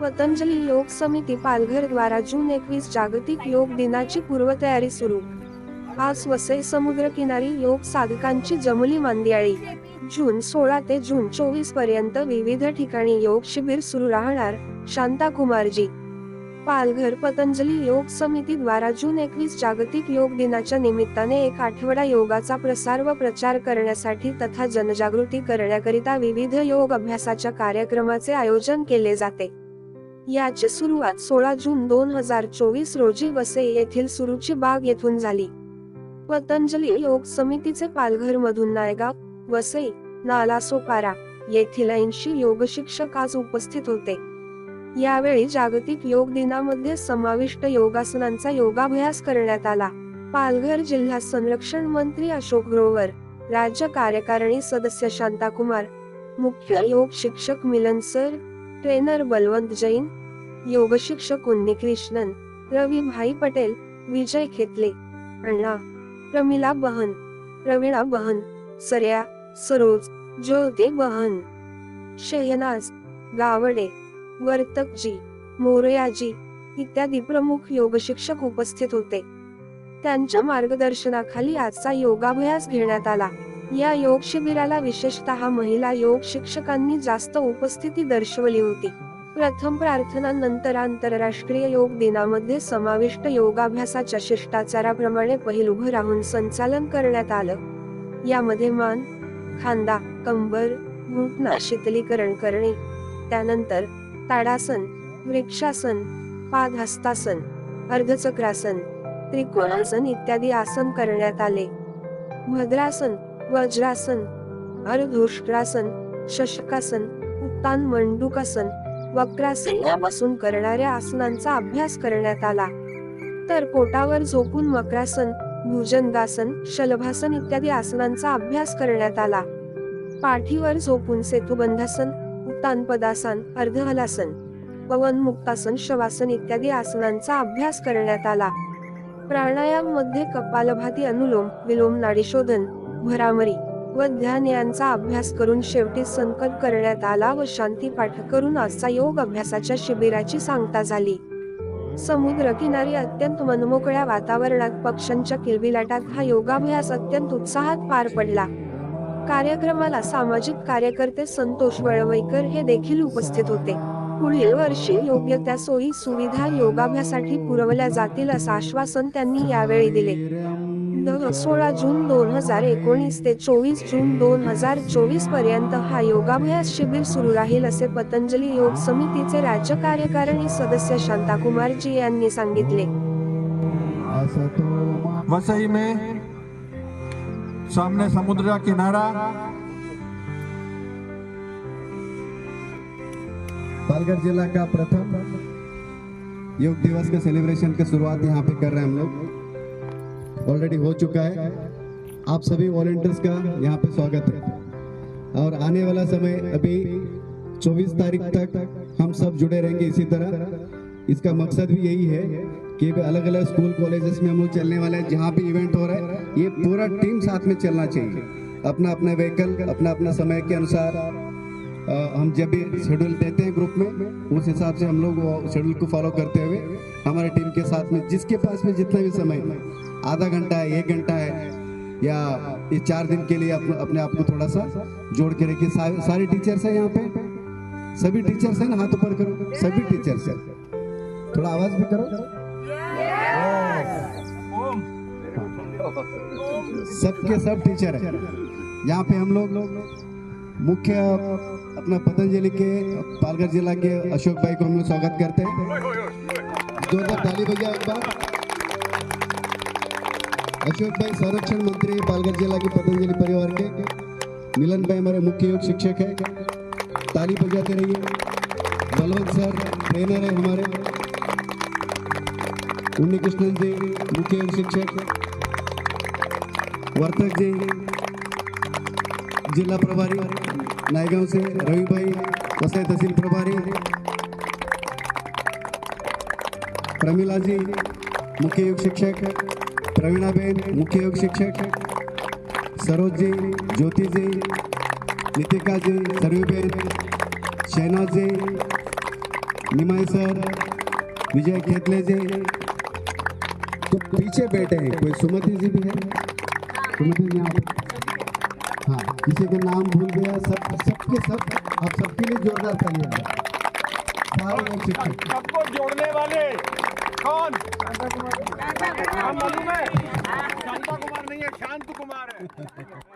पतंजली योग समिती पालघर द्वारा जून एकवीस जागतिक योग दिनाची पूर्वतयारी सुरू. आज वसई समुद्र किनारी योग साधकांची जमली मांदियाळी जून सोळा ते जून चोवीसपर्यंत विविध ठिकाणी योग शिबिर सुरू राहणार शांता कुमारजी पालघर पतंजली योग समिती द्वारा जून एकवीस जागतिक योग दिनाच्या निमित्ताने एक आठवडा योगाचा प्रसार व प्रचार करण्यासाठी तथा जनजागृती करण्याकरिता विविध योग अभ्यासाच्या कार्यक्रमाचे आयोजन केले जाते. याची सुरुवात सोळा जून दोन हजार चोवीस रोजी वसई येथील सुरुची बाग येथून झाली. पतंजली योग समितीचे पालघर मधून नायगाव वसई नालासोपारा येथील ऐंशी योग शिक्षक आज उपस्थित होते. यावेळी जागतिक योग दिनामध्ये समाविष्ट योगासनांचा योगाभ्यास करण्यात आला. पालघर जिल्हा संरक्षण मंत्री अशोक ग्रोवर राज्य कार्यकारिणी सदस्य शांता कुमार मुख्य योग शिक्षक मिलन सर ट्रेनर बलवंत जैन योग शिक्षक उन्नीकृष्णन रवी भाई पटेल विजय खेतले अण्णा प्रमिला बहन प्रवीणा बहन सर्या सरोज ज्योती बहन शहनाज गावडे वर्तकजी मोरयाजी इत्यादी प्रमुख योगशिक्षक उपस्थित होते. त्यांच्या मार्गदर्शनाखाली आजचा योगाभ्यास घेण्यात आला. या योग शिबिराला विशेषतः महिला योग शिक्षकांनी जास्त उपस्थिती दर्शवली होती. प्रथम प्रार्थना नंतर आंतरराष्ट्रीय योग दिनामध्ये समाविष्ट योगाभ्यासाच्या शिष्टाचाराप्रमाणे पहिल उभं राहून संचालन करण्यात आलं. यामध्ये मान खांदा कंबर घुटना शीतलीकरण करणे त्यानंतर ताडासन वृक्षासन पादहस्तासन अर्धचक्रासन त्रिकोणासन इत्यादी आसन करण्यात आले. भद्रासन वज्रासन अर्धोष्ट्रासन शशकासन उत्तान मंडूकासन वक्रासन यापासून करणाऱ्या आसनांचा अभ्यास करण्यात आला. तर पोटावर झोपून मकरासन भुजंगासन शलभासन इत्यादी आसनांचा अभ्यास करण्यात आला. पाठीवर झोपून सेतुबंधासन उत्तान पदासन अर्धहलासन पवन मुक्तासन शवासन इत्यादी आसनांचा अभ्यास करण्यात आला. प्राणायाममध्ये कपालभाती अनुलोम विलोम नाडीशोधन भरामरी व ध्यान यांचा अभ्यास करून शेवटी संकल्प करण्यात आला व शांती पाठ करून आजचा योग अभ्यासाच्या शिबिराची सांगता झाली. समुद्र किनारी अत्यंत मनमोकळ्या वातावरणात पक्ष्यांच्या किलबिलाटात हा योगाभ्यास अत्यंत उत्साहात पार पडला. कार्यक्रमाला सामाजिक कार्यकर्ते संतोष वळवईकर हे देखील उपस्थित होते. पुढील वर्षी योग्य त्या सोयी सुविधा योगाभ्यासाठी पुरवल्या जातील असं आश्वासन त्यांनी यावेळी दिले. सोळा जून दोन हजार एकोणीस ते चोवीस जून दोन हजार चोवीसपर्यंत हा योगाभ्यास शिबिर सुरू राहील असे पतंजली योग समितीचे राज्य कार्यकारिणी सदस्य शांताकुमारजी यांनी सांगितले. वसई में सामने समुद्र का किनारा। पालघर जिला का प्रथम योग दिवस के सेलिब्रेशन की शुरुआत यहाँ पे कर रहे हैं हम लोग। ऑलरेडी हो चुका है। आप सभी वॉलेंटियर्स का यहाँ पे स्वागत है। और आने वाला समय अभी 24 तारीख तक हम सब जुड़े रहेंगे इसी तरह। इसका मकसद भी यही है कि अलग अलग स्कूल कॉलेजेस में हम लोग चलने वाले हैं, जहाँ भी इवेंट हो रहा है, ये पूरा टीम साथ में चलना चाहिए। अपना अपना व्हीकल अपना अपना समय के अनुसार हम जब भी शेड्यूल देते हैं ग्रुप में, उस हिसाब से हम लोग शेड्यूल को फॉलो करते हुए हमारे टीम के साथ में, जिसके पास में जितना भी समय आधा घंटा है, एक घंटा है, या ये चार दिन के लिए अपने अपने आप को थोड़ा सा जोड़ के रखिए। सारे सारे टीचर्स हैं यहाँ पे। सभी टीचर्स हैं ना, हाथ ऊपर करो। सभी टीचर्स हैं। थोड़ा आवाज़ भी करो। सबके सब टीचर है। यहाँ पे हम लोग मुख्य अपना पतंजलि के, पालघर जिला के अशोक भाई को हम लोग स्वागत करते हैं। जोरदार ताली बजाए एक बार। अशोक भाई, संरक्षण मंत्री, पालघर जिला के पतंजलि परिवार के। मिलन भाई हमारे मुख्य योग शिक्षक है। ताली बजाते रहिए। बलवंत सर ट्रेनर है हमारे। उन्नी कृष्णन जी, मुख्य योग शिक्षक वर्तक जी, जिला प्रभारी, नायगांव से रवि भाई, वसई तहसील प्रभारी, प्रमिला जी, मुख्य योग शिक्षक, प्रवीणा बेन, मुख्य योग शिक्षक, सरोज जी, ज्योति जी, नितिका जी सरवीबेन शहनाज जी, निमाई सर, विजय खेतले जी। तो पीछे बैठे हैं, कोई सुमति जी भी है? सुमति जी आप हाँ किसी का नाम भूल गया सब सबके सब आप सबके लिए जोरदार तालियाँ। सारे लोग शिक्षक। सबको जोड़ने वाले कौन? शांता है कुमार नहीं है शांत कुमार है।